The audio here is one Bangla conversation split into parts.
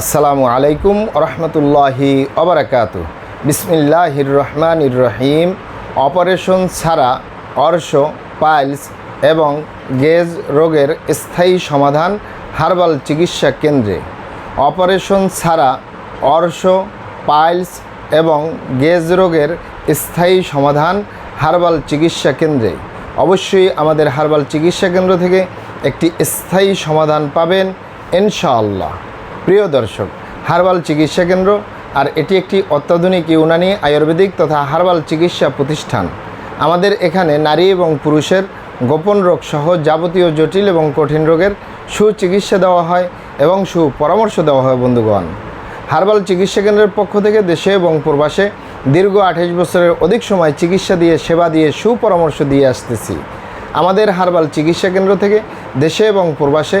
আসসালামু আলাইকুম রহমতুল্লাহি অবরাকাত বিসমিল্লাহির রহমানির রহিম। অপারেশন ছাড়া অর্শ, পাইলস এবং গেজ রোগের স্থায়ী সমাধান হার্বাল চিকিৎসা কেন্দ্রে। অপারেশন ছাড়া অর্শ, পাইলস এবং গেজ রোগের স্থায়ী সমাধান হার্বাল চিকিৎসা কেন্দ্রে। অবশ্যই আমাদের হার্বাল চিকিৎসা কেন্দ্র থেকে একটি স্থায়ী সমাধান পাবেন, ইনশাআল্লাহ। প্রিয় দর্শক, হার্বাল চিকিৎসা কেন্দ্র আর এটি একটি অত্যাধুনিক ইউনানি আয়ুর্বেদিক তথা হার্বাল চিকিৎসা প্রতিষ্ঠান। আমাদের এখানে নারী এবং পুরুষের গোপন রোগ সহ যাবতীয় জটিল এবং কঠিন রোগের সুচিকিৎসা দেওয়া হয় এবং সুপরামর্শ দেওয়া হয় বন্ধুগণ। হার্বাল চিকিৎসা কেন্দ্রের পক্ষ থেকে দেশে এবং প্রবাসে দীর্ঘ আঠাশ বছরের অধিক সময় চিকিৎসা দিয়ে, সেবা দিয়ে, সুপরামর্শ দিয়ে আসতেছি। আমাদের হার্বাল চিকিৎসা কেন্দ্র থেকে দেশে এবং প্রবাসে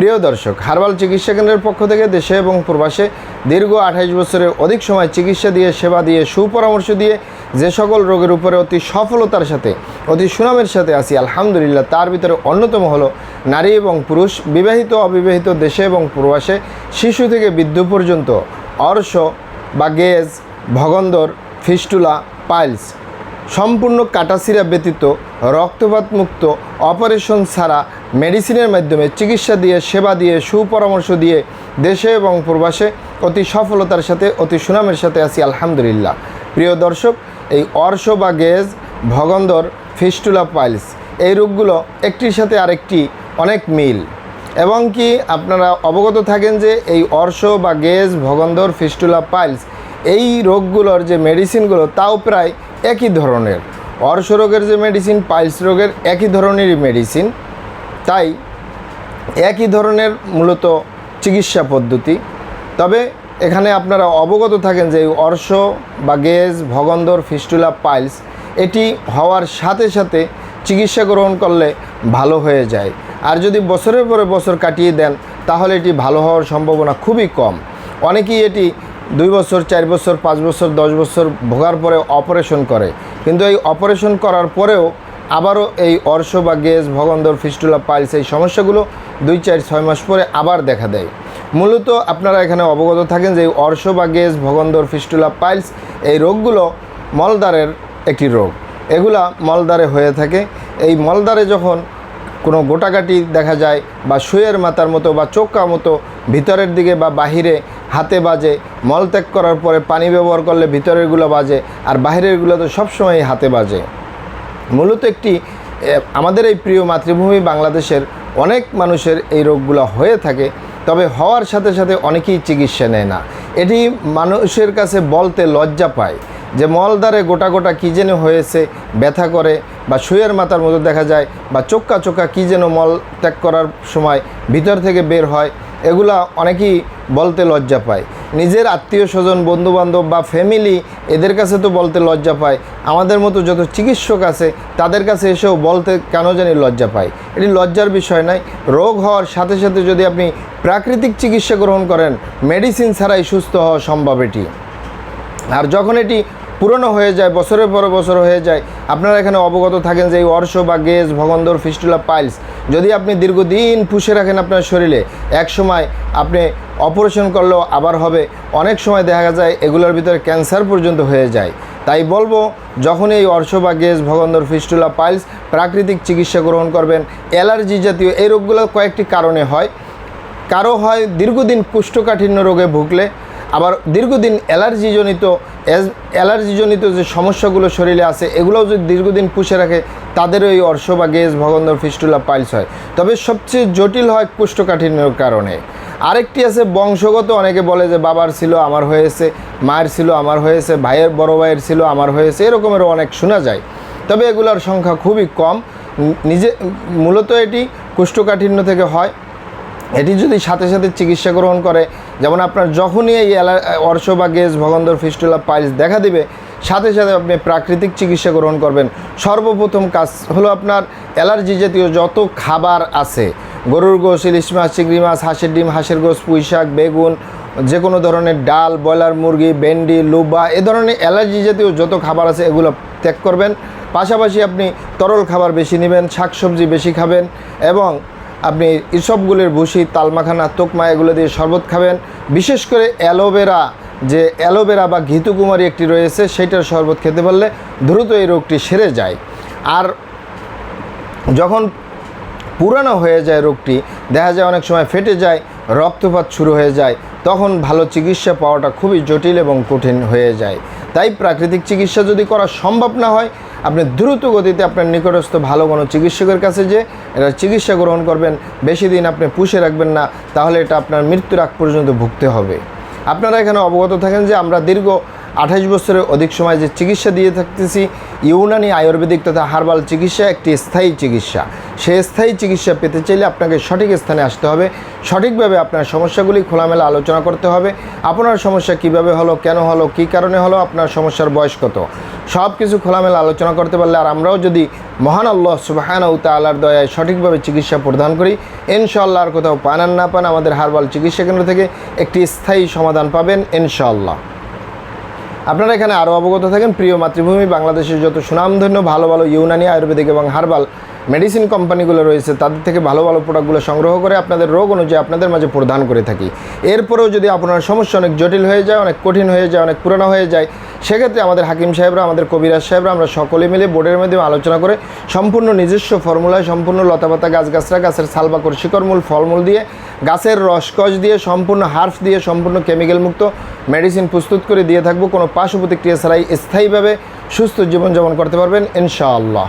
প্রিয় দর্শক, হার্বাল চিকিৎসা কেন্দ্রের পক্ষ থেকে দেশে এবং প্রবাসে দীর্ঘ আঠাইশ বছরের অধিক সময় চিকিৎসা দিয়ে, সেবা দিয়ে, সুপরামর্শ দিয়ে যে সকল রোগের উপরে অতি সফলতার সাথে, অতি সুনামের সাথে আসি আলহামদুলিল্লাহ, তার ভিতরে অন্যতম হলো নারী এবং পুরুষ, বিবাহিত, অবিবাহিত দেশে এবং প্রবাসে শিশু থেকে বৃদ্ধ পর্যন্ত অর্শ বা গেজ, ভগন্দর, ফিস্টুলা, পাইলস। সম্পূর্ণ কাটাসিরা ব্যতীত রক্তপাত মুক্ত অপারেশন ছাড়া মেডিসিনের মাধ্যমে চিকিৎসা দিয়ে, সেবা দিয়ে, সুপরামর্শ দিয়ে দেশে এবং প্রবাসে অতি সফলতার সাথে, অতি সুনামের সাথে আছি, আলহামদুলিল্লাহ। প্রিয় দর্শক, এই অর্শ বা গেজ ভগন্দর ফিস্টুলা পাইলস, এই রোগগুলো একটির সাথে আরেকটি অনেক মিল। এবং কি আপনারা অবগত থাকেন যে এই অর্শ বা গেজ ভগন্দর ফিস্টুলা পাইলস, এই রোগগুলোর যে মেডিসিনগুলো, তাও প্রায় একই ধরনের। অর্শ রোগের যে মেডিসিন পাইলস রোগের একই ধরনেরই মেডিসিন তাই একই ধরনের মূলত চিকিৎসা পদ্ধতি। তবে এখানে আপনারা অবগত থাকেন যে অর্শ বা গেজ ভগন্দর, ফিস্টুলা, পাইলস, এটি হওয়ার সাথে সাথে চিকিৎসা গ্রহণ করলে ভালো হয়ে যায়। আর যদি বছরের পরে বছর কাটিয়ে দেন, তাহলে এটি ভালো হওয়ার সম্ভাবনা খুবই কম। অনেকেই এটি দুই বছর, চার বছর, পাঁচ বছর, দশ বছর ভোগার পরে অপারেশন করে। কিন্তু এই অপারেশন করার পরেও আবারও এই অর্শ বা গ্যাস, ভগন্দর, ফিস্টুলা, পাইলস এই সমস্যাগুলো দুই, চার, ছয় মাস পরে আবার দেখা দেয়। মূলত আপনারা এখানে অবগত থাকেন যে এই অর্শ বা গ্যাস, ভগন্দর, ফিস্টুলা, পাইলস এই রোগগুলো মলদারের একটি রোগ। এগুলা মলদারে হয়ে থাকে। এই মলদারে যখন কোনো গোটাকাটি দেখা যায় বা শুয়ের মাথার মতো বা চোক্কা মতো ভিতরের দিকে বা বাহিরে হাতে বাজে মলত্যাগ করার পরে পানি ব্যবহার করলে ভিতরেরগুলো বাজে আর বাহিরেরগুলো তো সবসময় হাতে বাজে। মূলত একটি আমাদের এই প্রিয় মাতৃভূমি বাংলাদেশের অনেক মানুষের এই রোগগুলো হয়ে থাকে, তবে হওয়ার সাথে সাথে অনেকেই চিকিৎসা নেয় না। এটি মানুষের কাছে বলতে লজ্জা পায়। যে মলদারে গোটা গোটা কী যেন হয়েছে, ব্যথা করে বা শুয়ের মাথার মতো দেখা যায় বা চোক্কা চোক্কা কী যেন মল ত্যাগ করার সময় ভিতর থেকে বের হয়, এগুলা অনেকেই বলতে লজ্জা পায়। নিজের আত্মীয় স্বজন, বন্ধুবান্ধব বা ফ্যামিলি এদের কাছে তো বলতে লজ্জা পায়। আমাদের মতো যত চিকিৎসক আছে, তাদের কাছে এসেও বলতে কেন জানি লজ্জা পায়। এটি লজ্জার বিষয় নয়, রোগ হওয়ার সাথে সাথে যদি আপনি প্রাকৃতিক চিকিৎসা গ্রহণ করেন মেডিসিন ছাড়াই সুস্থ হওয়া সম্ভব এটি। আর যখন এটি পুরনো হয়ে যায়, বছরের পর বছর হয়ে যায়। আপনারা এখানে অবগত থাকেন যে এই অর্শ বা গেজ, ভগন্দর ফিস্টুলা পাইলস, যদি আপনি দীর্ঘদিন পুষে রাখেন আপনার শরীরে, এক সময় আপনি অপারেশন করলেও আবার হবে। অনেক সময় দেখা যায় এগুলোর ভিতরে ক্যান্সার পর্যন্ত হয়ে যায়। তাই বলব যখন এই অর্শ বা গেজ, ভগন্দর ফিস্টুলা পাইলস প্রাকৃতিক চিকিৎসা গ্রহণ করবেন, অ্যালার্জি জাতীয় এই রোগগুলো কয়েকটি কারণে হয়। কারও হয় দীর্ঘদিন কুষ্ঠকাঠিন্য রোগে ভুগলে আবার দীর্ঘদিন অ্যালার্জিজনিত অ্যালার্জিজনিত যে সমস্যাগুলো শরীরে আছে, এগুলোও যদি দীর্ঘদিন পুষে রাখে তাদেরও এই অর্শ বা গ্যাস, ভগন্দর, ফিস্টুলা পাইলস হয়। তবে সবচেয়ে জটিল হয় কুষ্ঠকাঠিন্যর কারণে। আরেকটি আছে, বংশগত, অনেকে বলে যে বাবার ছিল, আমার হয়েছে, মায়ের ছিল, আমার হয়েছে, ভাইয়ের, বড় ভাইয়ের ছিল, আমার হয়েছে, এরকমেরও অনেক শোনা যায়। তবে এগুলোর সংখ্যা খুবই কম। নিজে, মূলত এটি কুষ্ঠকাঠিন্য থেকে হয়। এটি যদি সাথে সাথে চিকিৎসা গ্রহণ করে, যেমন আপনার যখনই এই অর্শ বা গেজ ভগন্দর ফিস্টুলা পাইলস দেখা দিবে, সাথে সাথে আপনি প্রাকৃতিক চিকিৎসা গ্রহণ করবেন। সর্বপ্রথম কাজ হলো আপনার অ্যালার্জি জাতীয় যত খাবার আছে, গরুর গোস ইলিশ মাছ, চিংড়ি মাছ, হাঁসের ডিম, হাঁসের গোস পুঁই শাক, বেগুন যে কোনো ধরনের ডাল, ব্রয়লার মুরগি, ভেন্ডি, লুবা, এ ধরনের অ্যালার্জি জাতীয় যত খাবার আছে এগুলো ত্যাগ করবেন। পাশাপাশি আপনি তরল খাবার বেশি নেবেন, শাকসবজি বেশি খাবেন এবং আপনি ইসবগুলির ভুসি, তালমাখানা, তোকমা, এগুলো দিয়ে শরবত খাবেন। বিশেষ করে অ্যালোভেরা, যে অ্যালোভেরা বা ঘিতুকুমারী একটি রয়েছে, সেটার শরবত খেতে পারলে দ্রুত এই রোগটি সেরে যায়। আর যখন পুরানো হয়ে যায় রোগটি, দেখা যায় অনেক সময় ফেটে যায়, রক্তপাত শুরু হয়ে যায়, তখন ভালো চিকিৎসা পাওয়াটা খুবই জটিল এবং কঠিন হয়ে যায়। তাই প্রাকৃতিক চিকিৎসা যদি করা সম্ভব না হয় আপনি দ্রুত গতিতে আপনার নিকটস্থ ভালো কোনো চিকিৎসকের কাছে যে এটা চিকিৎসা গ্রহণ করবেন, বেশি দিন আপনি পুষে রাখবেন না, তাহলে এটা আপনার মৃত্যুর আগ পর্যন্ত ভুগতে হবে। আপনারা এখানে অবগত থাকেন যে আমরা দীর্ঘ আঠাশ বছরের অধিক সময় যে চিকিৎসা দিয়ে থাকতেছি, ইউনানি আয়ুর্বেদিক তথা হার্বাল চিকিৎসা একটি স্থায়ী চিকিৎসা। সেই স্থায়ী চিকিৎসা পেতে চাইলে আপনাকে সঠিক স্থানে আসতে হবে, সঠিকভাবে আপনার সমস্যাগুলি খোলামেলা আলোচনা করতে হবে, আপনার সমস্যা কীভাবে হলো, কেন হলো, কী কারণে হলো, আপনার সমস্যার বয়স কত? সব কিছু খোলামেলা আলোচনা করতে পারলে আর আমরাও যদি মহান আল্লাহ সুবাহান আল্লাহর দয়ায় সঠিকভাবে চিকিৎসা প্রদান করি ইনশাল্লাহ আর কোথাও পান আর না পান, আমাদের হারবাল চিকিৎসা কেন্দ্র থেকে একটি স্থায়ী সমাধান পাবেন ইনশাল্লাহ আপনারা এখানে আরও অবগত থাকেন, প্রিয় মাতৃভূমি, বাংলাদেশের যত সুনামধন্য, ভালো ভালো ইউনানি, আয়ুর্বেদিক এবং হার্বাল মেডিসিন কোম্পানিগুলো রয়েছে, তাদের থেকে ভালো ভালো প্রোডাক্টগুলো সংগ্রহ করে আপনাদের রোগ অনুযায়ী আপনাদের মাঝে প্রদান করে থাকি। এরপরেও যদি আপনার সমস্যা অনেক জটিল হয়ে যায়, অনেক কঠিন হয়ে যায়, অনেক পুরানো হয়ে যায়, সেক্ষেত্রে আমাদের হাকিম সাহেবরা, আমাদের কবিরাজ সাহেবরা আমরা সকলে মিলে বোর্ডের মাধ্যমে আলোচনা করে সম্পূর্ণ নিজস্ব ফর্মুলায়, সম্পূর্ণ লতাপাতা গাছগাছরা গাছের সালবাকর শিকড়মূল, ফলমূল দিয়ে, গাছের রসকস দিয়ে, সম্পূর্ণ হার্ফ দিয়ে, সম্পূর্ণ কেমিক্যাল মুক্ত মেডিসিন প্রস্তুত করে দিয়ে থাকব। কোনো পার্শ্ব প্রতিক্রিয়া ছাড়াই স্থায়ীভাবে সুস্থ জীবনযাপন করতে পারবেন, ইনশাআল্লাহ।